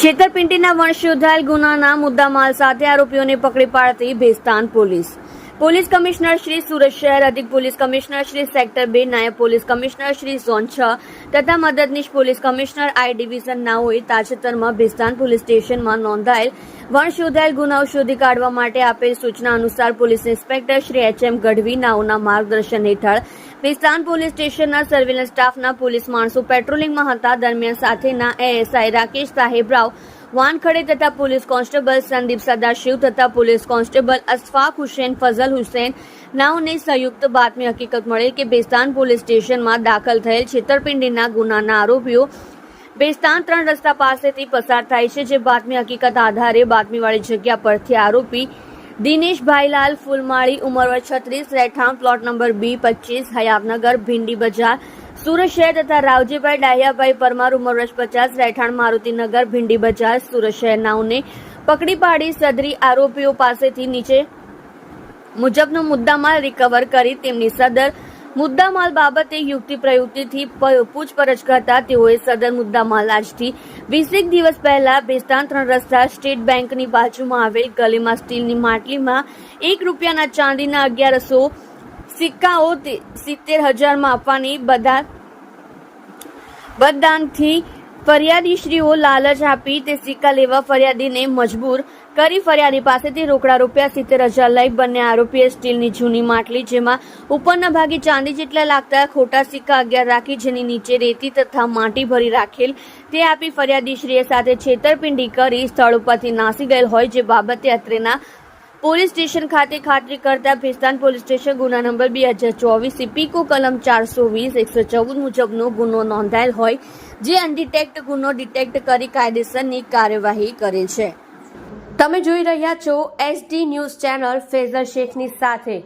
છેતરપિંડીના વંશ શોધાયેલ ગુનાના મુદ્દામાલ સાથે આરોપીઓને પકડી પાડતી Bhestan police. Police commissioner Shri Surat શહેર, અધિક પોલીસ કમિશનર શ્રી સેક્ટર બે, નાયબ પોલીસ કમિશનર શ્રી ઝોન છ તથા મદદનીશ પોલીસ કમિશનર આઈ ડિવિઝન નાઓએ તાજેતરમાં ભેસ્તાન પોલીસ સ્ટેશનમાં નોંધાયેલ વણ શોધાયેલ ગુનાઓ શોધી કાઢવા માટે આપેલ સૂચના અનુસાર police inspector Shri H M Gadhvi નાઓના માર્ગદર્શન હેઠળ ભેસ્તાન પોલીસ સ્ટેશનના સર્વેલન્સ સ્ટાફના પોલીસ માણસો પેટ્રોલિંગમાં હતા. દરમિયાન સાથેના એએસઆઈ રાકેશ સાહેબ રાવ, વાનખડે તથા પોલીસ કોન્સ્ટેબલ સંદીપ સદાશિવ તથા પોલીસ કોન્સ્ટેબલ અશફાક હુસેન, ફઝલ હુસેન નાઓને સંયુક્ત બાતમી હકીકત મળેલ કે બેસ્તાન પોલીસ સ્ટેશનમાં દાખલ થયેલ છેતરપિંડીના ગુનાના આરોપીઓ બેસ્તાન ત્રણ રસ્તા પાસેથી પસાર થાય છે. જે બાતમી હકીકત આધારે બાતમીવાળી જગ્યા પરથી આરોપી દિનેશ ભાઈલાલ ફૂલમાળી ઉંમર છત્રીસ, રહેઠાણ પ્લોટ નંબર બી પચીસ હયાતનગર ભીંડી બજાર, સુરત શહેર તથા રાવજીભાઈ ડાહિયાભાઈ પરમાર ઉંમર વર્ષ પચાસ, રહેઠાણ મારુતિનગર ભીંડી બજાર, સુરત શહેરનાઓને પકડી પાડી સદરી આરોપીઓ પાસેથી નીચે મુજબનો મુદ્દામાલ રિકવર કરી તેમની સદર મુદ્દામાલ બાબતે યુક્તિ પ્રયુક્તિથી પૂછપરછ કરતા તેઓએ સદર મુદ્દામાલ આજથી વીસેક દિવસ પહેલા બેસ્તાન ત્રણ રસ્તા સ્ટેટ બેંકની બાજુમાં આવેલ ગલીમાં સ્ટીલની માટલીમાં એક રૂપિયાના ચાંદીના અગિયારસો સિક્કાઓ સિત્તેર હજારમાં આપવાની બધા બદદાનથી ફરિયાદીશ્રીઓ લાલચ આપી તે સિક્કા લેવા ફરિયાદીને મજબૂર કરી ફરિયાદી પાસેથી રોકડા રૂપિયા સિત્તેર હજાર લઈ બંને આરોપીએ સ્ટીલની જૂની માટલી જેમાં ઉપરના ભાગે ચાંદી જેટલા લાગતા ખોટા સિક્કા અગિયાર રાખી જેની નીચે રેતી તથા માટી ભરી રાખેલ તે આપી ફરિયાદીશ્રીએ સાથે છેતરપિંડી કરી સ્થળ ઉપરથી નાસી ગયેલ હોય જે બાબતે અત્રેના પોલીસ સ્ટેશન ખાતે ખાતરી કરતા ભેસ્તાન પોલીસ સ્ટેશન ગુના નંબર બે હજાર ચોવીસ ઇપીકો કલમ ચારસો વીસ, એકસો ચૌદ મુજબનો ગુનો નોંધાયેલ હોય, જે અનડિટેક્ટ ગુનો ડિટેક્ટ કરી કાયદેસરની કાર્યવાહી કરે છે. તમે જોઈ રહ્યા છો એસડી ન્યૂઝ ચેનલ ફેઝર શેખની સાથે.